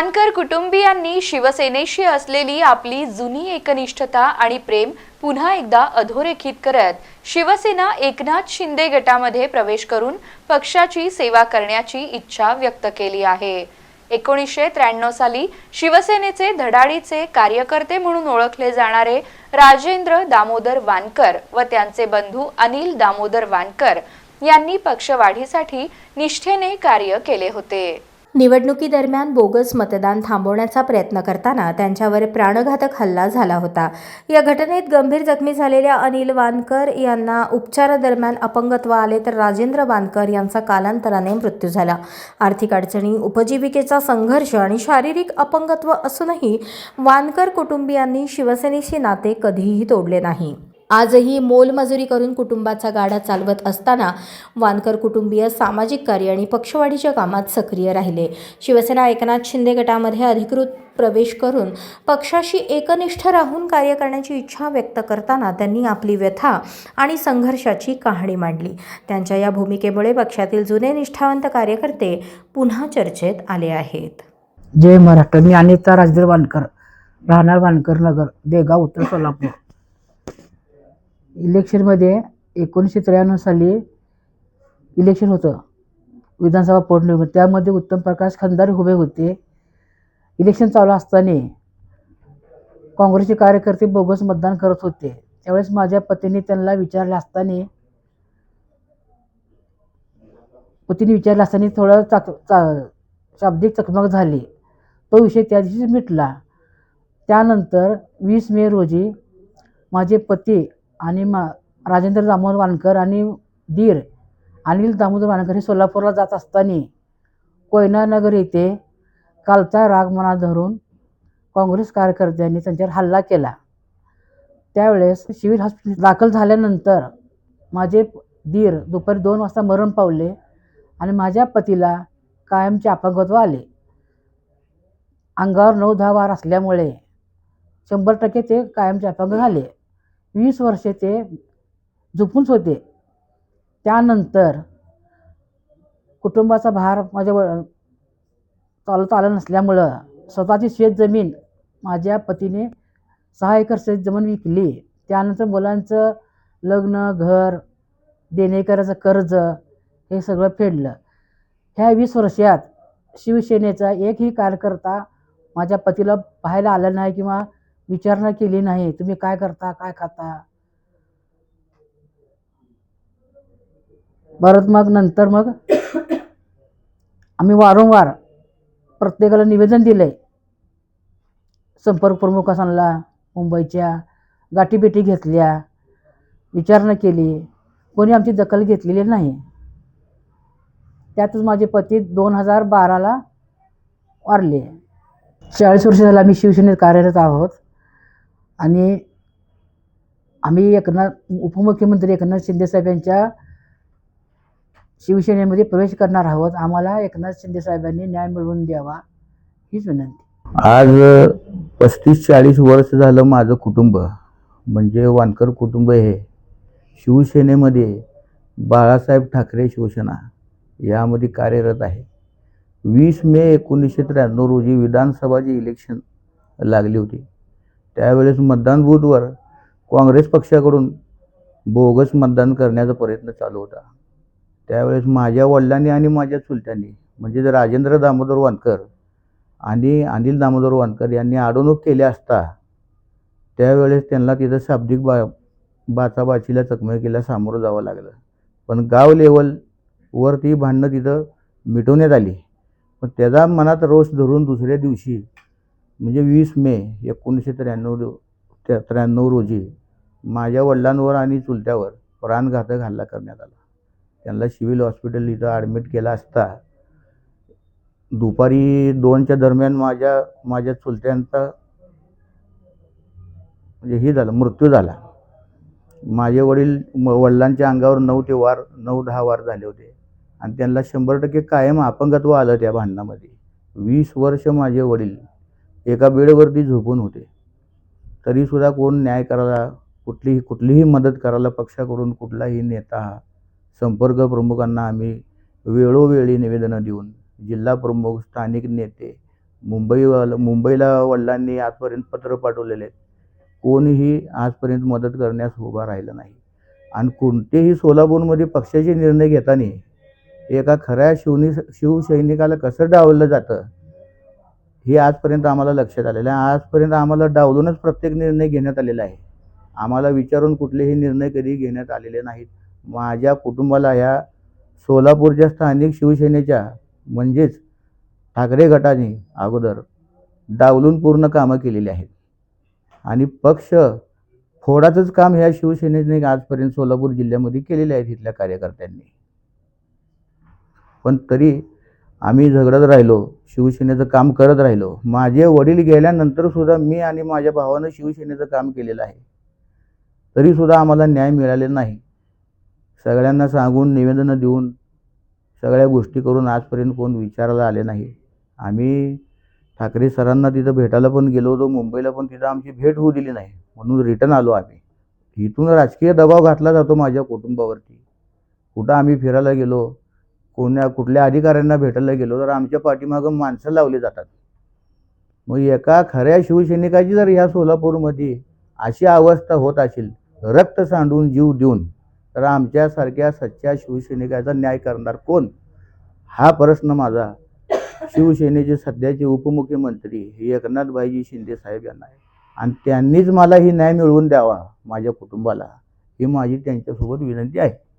वानकर कुटुंबियांनी शिवसेनेशी असलेली आपली जुनी एकनिष्ठता आणि प्रेम पुन्हा एकदा अधोरेखित करत शिवसेना एकनाथ शिंदे गटामध्ये प्रवेश करून पक्षाची सेवा करण्याची इच्छा व्यक्त केली आहे. एकोणीसशे त्र्याण्णव साली शिवसेनेचे धडाडीचे कार्यकर्ते म्हणून ओळखले जाणारे राजेंद्र दामोदर वानकर व त्यांचे बंधू अनिल दामोदर वानकर यांनी पक्षवाढीसाठी निष्ठेने कार्य केले होते. निवडणुकीदरम्यान बोगस मतदान थांबवण्याचा प्रयत्न करताना त्यांच्यावर प्राणघातक हल्ला झाला होता. या घटनेत गंभीर जखमी झालेल्या अनिल वानकर यांना उपचारादरम्यान अपंगत्व आले तर राजेंद्र वानकर यांचा कालांतराने मृत्यू झाला. आर्थिक अडचणी उपजीविकेचा संघर्ष आणि शारीरिक अपंगत्व असूनही वानकर कुटुंबियांनी शिवसेनेशी नाते कधीही तोडले नाही. आजही मोलमजुरी करून कुटुंबाचा गाडा चालवत असताना वानकर कुटुंबीय सामाजिक कार्य आणि पक्षवाढीच्या कामात सक्रिय राहिले. शिवसेना एकनाथ शिंदे गटामध्ये अधिकृत प्रवेश करून पक्षाशी एकनिष्ठ राहून कार्य करण्याची इच्छा व्यक्त करताना त्यांनी आपली व्यथा आणि संघर्षाची कहाणी मांडली. त्यांच्या या भूमिकेमुळे पक्षातील जुने निष्ठावंत कार्यकर्ते पुन्हा चर्चेत आले आहेत. जय महाराष्ट्र. मी अनिता राजदेव वानकर राहणार वानकर नगर देगाव उत्तर सोलापूर. इलेक्शनमध्ये एकोणीसशे त्र्याण्णव साली इलेक्शन होतं. विधानसभा पोटनिवडणूक त्यामध्ये उत्तम प्रकाश खंदारे उभे होते. इलेक्शन चालू असताना काँग्रेसचे कार्यकर्ते बोगस मतदान करत होते. त्यावेळेस माझ्या पतीने त्यांना विचारले असताना पतीने विचारलं असताना थोडं चाक चा शाब्दिक चकमक झाली. तो विषय त्या दिवशी मिटला. त्यानंतर वीस मे रोजी माझे पती आणि मा राजेंद्र दामोदर वानकर आणि दीर अनिल दामोदर वानकर हे सोलापूरला जात असताना कोयनानगर येथे कालचा राग मनात धरून काँग्रेस कार्यकर्त्यांनी त्यांच्यावर हल्ला केला. त्यावेळेस सिव्हिल हॉस्पिटल दाखल झाल्यानंतर माझे दीर दुपारी दोन वाजता मरण पावले आणि माझ्या पतीला कायमचे अपंगत्व आले. अंगावर नऊ दहा वार असल्यामुळे शंभर टक्के ते कायमचे अपंग झाले. वीस वर्षे ते झोपूनच होते. त्यानंतर कुटुंबाचा भार माझ्या व चालत आलं नसल्यामुळं स्वतःची शेतजमीन माझ्या पतीने सहा एकर शेतजमीन विकली. त्यानंतर मुलांचं लग्न घर देणेकराचं कर्ज हे सगळं फेडलं. ह्या वीस वर्षात शिवसेनेचा एकही कार्यकर्ता माझ्या पतीला पाहायला आला नाही किंवा विचारणा केली नाही. तुम्ही काय करता काय खाता? परत मग नंतर मग आम्ही वारंवार प्रत्येकाला निवेदन दिलंय. संपर्क प्रमुखांना मुंबईच्या गाठीभेटी घेतल्या विचारणा केली कोणी आमची दखल घेतलेली नाही. त्यातच माझे पती दोन हजार बाराला वारले. चाळीस वर्ष झालं आम्ही शिवसेनेत कार्यरत आहोत. आणि आम्ही एकनाथ उपमुख्यमंत्री एकनाथ शिंदेसाहेब यांच्या शिवसेनेमध्ये प्रवेश करणार आहोत. आम्हाला एकनाथ शिंदेसाहेबांनी न्याय मिळवून द्यावा हीच विनंती. आज पस्तीस चाळीस वर्ष झालं माझं कुटुंब म्हणजे वानकर कुटुंब हे शिवसेनेमध्ये बाळासाहेब ठाकरे शिवसेना यामध्ये कार्यरत आहे. वीस मे एकोणीसशे त्र्याण्णव रोजी विधानसभाची इलेक्शन लागली होती त्यावेळेस मतदान बूथवर काँग्रेस पक्षाकडून बोगस मतदान करण्याचा प्रयत्न चालू होता. त्यावेळेस माझ्या वडिलांनी आणि माझ्या चुलत्यांनी म्हणजे राजेंद्र दामोदर वानकर आणि अनिल दामोदर वानकर यांनी अडवणूक केली असता त्यावेळेस त्यांना तिथं शाब्दिक बा बाचाबाचीला चकमकीला सामोरं जावं लागलं. पण गाव लेवलवर ती भांडणं तिथं मिटवण्यात आली. पण त्याचा मनात रोष धरून दुसऱ्या दिवशी म्हणजे वीस मे एकोणीसशे त्र्याण्णव रो- त्या त्र्याण्णव रोजी माझ्या वडिलांवर आणि चुलत्यावर प्राणघातक हल्ला करण्यात आला. त्यांना सिव्हिल हॉस्पिटल इथं ॲडमिट केला असता दुपारी दोनच्या दरम्यान माझ्या माझ्या चुलत्यांचा म्हणजे हे झालं मृत्यू झाला. माझे वडील म- वडिलांच्या अंगावर नऊ ते वार नऊ दहा वार झाले होते. आणि त्यांना शंभर टक्के कायम अपंगत्व आलं त्या भांडणामध्ये. वीस वर्ष माझे वडील एका बेडवरती झोपून होते. तरीसुद्धा कोण न्याय करायला कुठलीही कुठलीही मदत करायला पक्षाकडून कुठलाही नेता संपर्क प्रमुखांना आम्ही वेळोवेळी निवेदनं देऊन जिल्हा प्रमुख स्थानिक नेते मुंबईवाल मुंबईला वडिलांनी आजपर्यंत पत्र पाठवलेले आहेत. कोणीही आजपर्यंत मदत करण्यास उभा राहिलं नाही. आणि कोणतेही सोलापूरमध्ये पक्षाचे निर्णय घेताना एका खऱ्या शिवनी शिवसैनिकाला कसं डावलं जातं? हे आजपर्यंत आम्हाला लक्षात आलेलं आहे. आजपर्यंत आम्हाला डावलूनच प्रत्येक निर्णय घेण्यात आलेला आहे. आम्हाला विचारून कुठलेही निर्णय कधी घेण्यात आलेले नाहीत. माझ्या कुटुंबाला ह्या सोलापूरच्या स्थानिक शिवसेनेच्या म्हणजेच ठाकरे गटाने अगोदर डावलून पूर्ण कामं केलेली आहेत. आणि पक्ष फोडाचंच काम ह्या शिवसेनेने आजपर्यंत सोलापूर जिल्ह्यामध्ये केलेले आहेत इथल्या कार्यकर्त्यांनी. पण तरी आम्ही झगडत राहिलो शिवसेनेचं काम करत राहिलो. माझे वडील गेल्यानंतर सुद्धा मी आणि माझ्या भावानं शिवसेनेचं काम केलेलं आहे. तरीसुद्धा आम्हाला न्याय मिळालेला नाही. सगळ्यांना सांगून निवेदनं देऊन सगळ्या गोष्टी करून आजपर्यंत कोण विचारायला आले नाही. आम्ही ठाकरे सरांना तिथं भेटायला पण गेलो होतो मुंबईला पण तिथं आमची भेट होऊ दिली नाही. म्हणून रिटर्न आलो आम्ही. इथून राजकीय दबाव घातला जातो माझ्या कुटुंबावरती. कुठं आम्ही फिरायला गेलो कोण्या कुठल्या अधिकाऱ्यांना भेटायला गेलो तर आमच्या पाठीमागं माणसं लावली जातात. मग एका खऱ्या शिवसैनिकाची जर ह्या सोलापूरमध्ये अशी अवस्था होत असेल रक्त सांडून जीव देऊन तर आमच्यासारख्या सच्च्या शिवसैनिकाचा न्याय करणार कोण? हा प्रश्न माझा शिवसेनेचे सध्याचे उपमुख्यमंत्री हे एकनाथभाईजी शिंदे साहेब यांना आहे. आणि त्यांनीच मला ही न्याय मिळवून द्यावा माझ्या कुटुंबाला ही माझी त्यांच्यासोबत विनंती आहे.